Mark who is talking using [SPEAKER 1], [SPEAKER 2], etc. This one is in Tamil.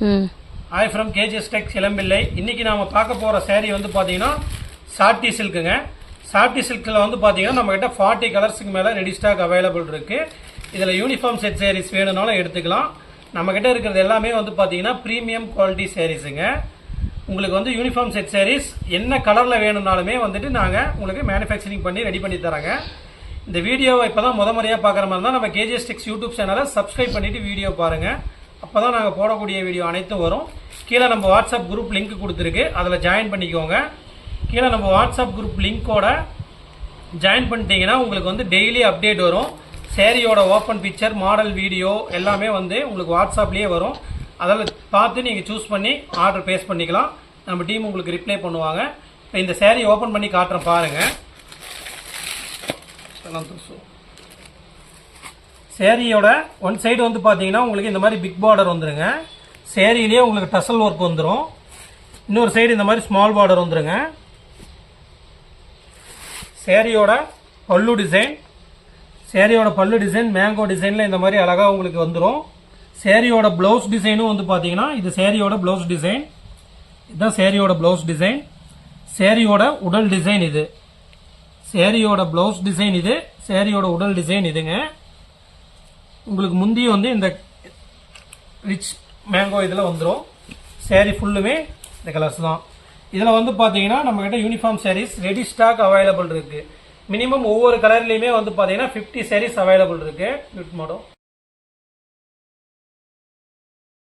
[SPEAKER 1] ம்.
[SPEAKER 2] From KGS Tex Elampillai. இன்றைக்கி நாம் பார்க்க போகிற சேரீ வந்து பார்த்தீங்கன்னா சாட்டி சில்க்குங்க சாட்டி சில்கில் வந்து பார்த்தீங்கன்னா நம்மக்கிட்ட ஃபார்ட்டி கலர்ஸுக்கு மேலே ரெடி ஸ்டாக் அவைலபிள் இருக்குது இதில் யூனிஃபார்ம் செட் சேரீஸ் வேணும்னாலும் எடுத்துக்கலாம். நம்மக்கிட்ட இருக்கிறது எல்லாமே வந்து பார்த்தீங்கன்னா ப்ரீமியம் குவாலிட்டி சாரீஸுங்க உங்களுக்கு வந்து யூனிஃபார்ம் செட் சேரீஸ் என்ன கலரில் வேணும்னாலுமே வந்துட்டு நாங்கள் உங்களுக்கு மேனுஃபேக்சரிங் பண்ணி ரெடி பண்ணி தரோங்க இந்த வீடியோவை இப்போ தான் முத முறையாக பார்க்குற மாதிரி தான் நம்ம கேஜிஎஸ் டெக்ஸ் யூடியூப் சேனலை சப்ஸ்கிரைப் பண்ணிவிட்டு வீடியோ பாருங்கள் அப்போ தான் நாங்கள் போடக்கூடிய வீடியோ அனைத்தும் வரும். கீழே நம்ம வாட்ஸ்அப் குரூப் லிங்க் கொடுத்துருக்கு. அதில் ஜாயின் பண்ணிக்கோங்க. கீழே நம்ம வாட்ஸ்அப் குரூப் லிங்க்கோட ஜாயின் பண்ணிட்டீங்கன்னா உங்களுக்கு வந்து டெய்லி அப்டேட் வரும். சேரீயோட ஓப்பன் பிக்சர் மாடல் வீடியோ எல்லாமே வந்து உங்களுக்கு வாட்ஸ்அப்லேயே வரும். அதில் பார்த்து நீங்கள் சூஸ் பண்ணி ஆர்டர் பேஸ் பண்ணிக்கலாம். நம்ம டீம் உங்களுக்கு ரிப்ளை பண்ணுவாங்க. இப்போ இந்த சேரீ ஓப்பன் பண்ணி காட்டுறேன் பாருங்கள் சேரீயோட ஒன் சைடு வந்து பார்த்தீங்கன்னா உங்களுக்கு இந்த மாதிரி பிக் பார்டர் வந்துருங்க. சேரீலேயே உங்களுக்கு டசல் ஒர்க் வந்துடும் இன்னொரு சைடு இந்த மாதிரி ஸ்மால் பார்டர் வந்துருங்க. சேரீயோட பல்லு டிசைன் சேரீயோட பல்லு டிசைன் மேங்கோ டிசைனில் இந்த மாதிரி அழகாக உங்களுக்கு வந்துடும் சேரீயோட ப்ளவுஸ் டிசைனும் வந்து பார்த்தீங்கன்னா இது சேரீயோட ப்ளவுஸ் டிசைன் இதுதான் சேரீயோட ப்ளவுஸ் டிசைன் சேரீயோட உடல் டிசைன் இது. சேரீயோட ப்ளவுஸ் டிசைன் இது. சேரீயோட உடல் டிசைன் இதுங்க. உங்களுக்கு முந்தி வந்து இந்த ரிச் மேங்கோ இதில் வந்துடும் சேரீ ஃபுல்லுமே இந்த கலர்ஸ் தான். இதில் வந்து பார்த்தீங்கன்னா நம்மக்கிட்ட uniform sarees ready stock available இருக்குது மினிமம் ஒவ்வொரு கலர்லேயுமே வந்து பார்த்தீங்கன்னா ஃபிஃப்டி sarees அவைலபிள் இருக்குது விட் மாடோ